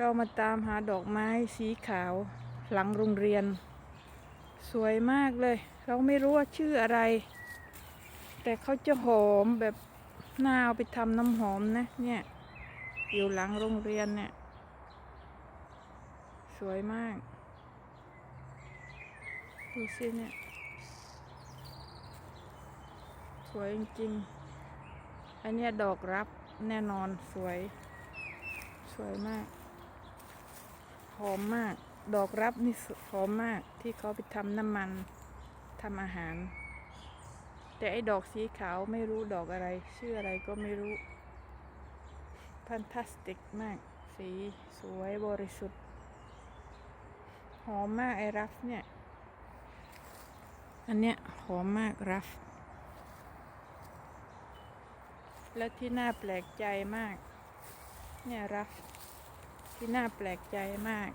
เรามาตามหาดอกไม้สีขาวหลังโรงเรียน สวยมากเลย เราไม่รู้ว่าชื่ออะไร แต่เขาจะหอมแบบน่าเอาไปทำน้ำหอมนะเนี่ยอยู่หลังโรงเรียนเนี่ยสวยมาก ดูสิเนี่ย สวยจริงๆอันนี้ดอกรับแน่นอนสวย สวยมาก หอมมาก ดอกรับนี่หอมมากที่เขาไปทำน้ำมันทำอาหาร แต่ไอ้ดอกสีขาวไม่รู้ดอกอะไร ชื่ออะไรก็ไม่รู้ พัน t าสติกมาก สีสวยบริสุทธิ์หอมมากไอ้รัฟเนี่ย อันเนี้ยหอมมากรัฟ และที่น่าแปลกใจมาก เนี่ยรัฟ ที่น่าแปลกใจมาก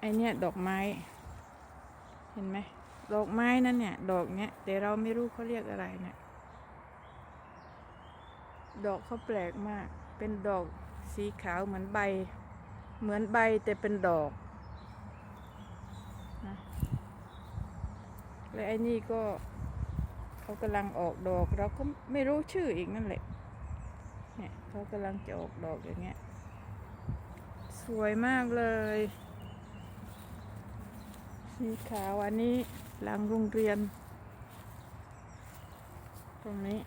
ไอเนี่ยดอกไม้ เห็นไหม ดอกไม้นั่นเนี่ย ดอกเนี้ย แต่เราไม่รู้เขาเรียกอะไรเนี่ย ดอกเขาแปลกมาก เป็นดอกสีขาวเหมือนใบ เหมือนใบแต่เป็นดอกนะและไอ้นี่ก็เขากำลังออกดอก เราก็ไม่รู้ชื่ออีกนั่นแหละ เนี่ยเขากำลังจะออกดอกอย่างเงี้ย วยมากเลย สีขาวอันนี้หลังโรงเรียน ตรงนี้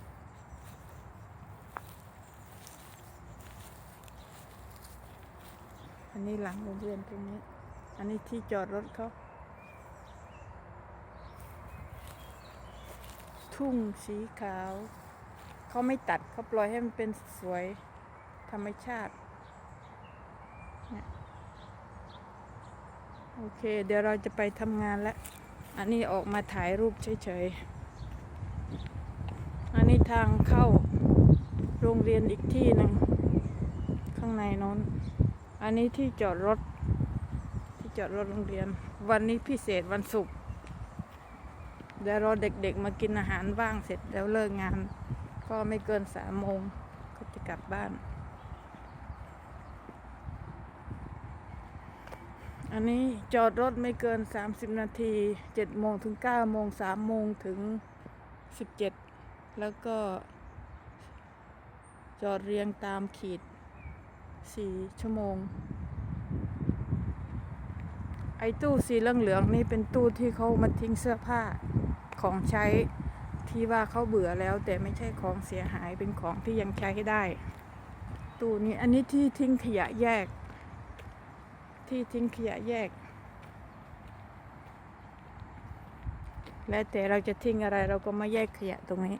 อันนี้หลังโรงเรียนตรงนี้ อันนี้ที่จอดรถเขาทุ่งสีขาว เขาไม่ตัดเขาปล่อยให้มันเป็นสวยธรรมชาติเนี่ย โอเค เดี๋ยวเราจะไปทำงานแล้ว อันนี้ออกมาถ่ายรูปเฉยๆ อันนี้ทางเข้าโรงเรียนอีกที่หนึ่งข้างในน้น อันนี้ที่จอดรถ ที่จอดรถโรงเรียน วันนี้พิเศษวันศุกร์เดี๋ยวรอเด็กๆมากินอาหารว่างเสร็จแล้วเลิกงาน ก็ไม่เกินสามโมงก็จะกลับบ้าน อันนี้จอดรถไม่เกิน 30 นาที7โมงถึง9โมง3โมงถึง 17 แล้วก็ จอดเรียงตามขีด 4 ชั่วโมง ไอ้ตู้สีเหลืองๆนี่เป็นตู้ที่เขามาทิ้งเสื้อผ้าของใช้ที่ว่าเขาเบื่อแล้วแต่ไม่ใช่ของเสียหายเป็นของที่ยังใช้ได้ ตู้นี้อันนี้ที่ทิ้งขยะแยก ที่ทิ้งขยะแยก และแต่เราจะทิ้งอะไรเราก็มาแยกขยะตรงนี้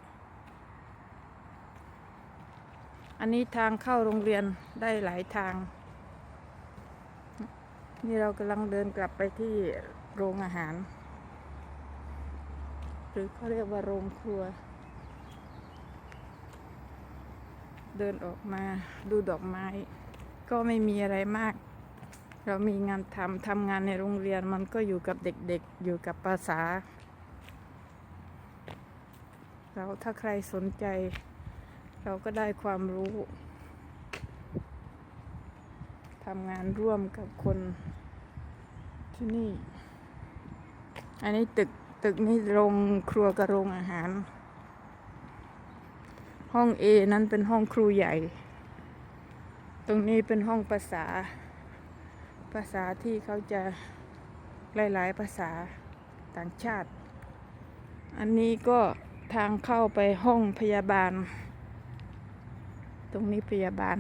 อันนี้ทางเข้าโรงเรียนได้หลายทาง นี่เรากำลังเดินกลับไปที่โรงอาหาร หรือเขาเรียกว่าโรงครัว เดินออกมาดูดอกไม้ ก็ไม่มีอะไรมาก เรามีงานทำทำงานในโรงเรียนมันก็อยู่กับเด็กๆ อยู่กับภาษา เราถ้าใครสนใจ เราก็ได้ความรู้ทำงานร่วมกับคนที่นี่ อันนี้ตึกตึกนี้โรงครัวกับโรงอาหาร ห้อง A นั้นเป็นห้องครูใหญ่ ตรงนี้เป็นห้องภาษา ภาษาที่เขาจะหลาย ๆ ภาษาต่างชาติ อันนี้ก็ทางเข้าไปห้องพยาบาล ตรงนี้พยาบาล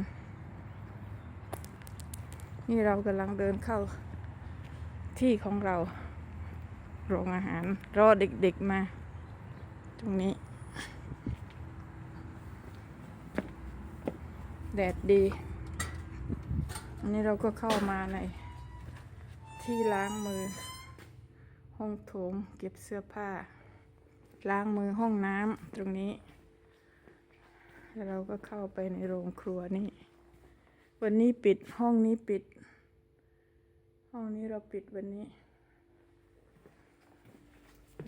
นี่เรากำลังเดินเข้าที่ของเรา โรงอาหาร รอเด็ก ๆ มา ตรงนี้ แดดดี อันนี้เราก็เข้ามาใน ที่ล้างมือ ห้องโถงเก็บเสื้อผ้า ล้างมือห้องน้ำตรงนี้ แล้วเราก็เข้าไปในโรงครัวนี่ วันนี้ปิดห้องนี้ปิด ห้องนี้เราปิดวันนี้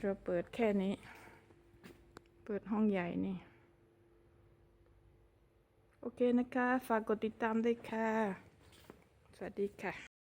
เราเปิดแค่นี้ เปิดห้องใหญ่นี่โอเคนะคะ ฝากกดติดตามด้วยค่ะ สวัสดีค่ะ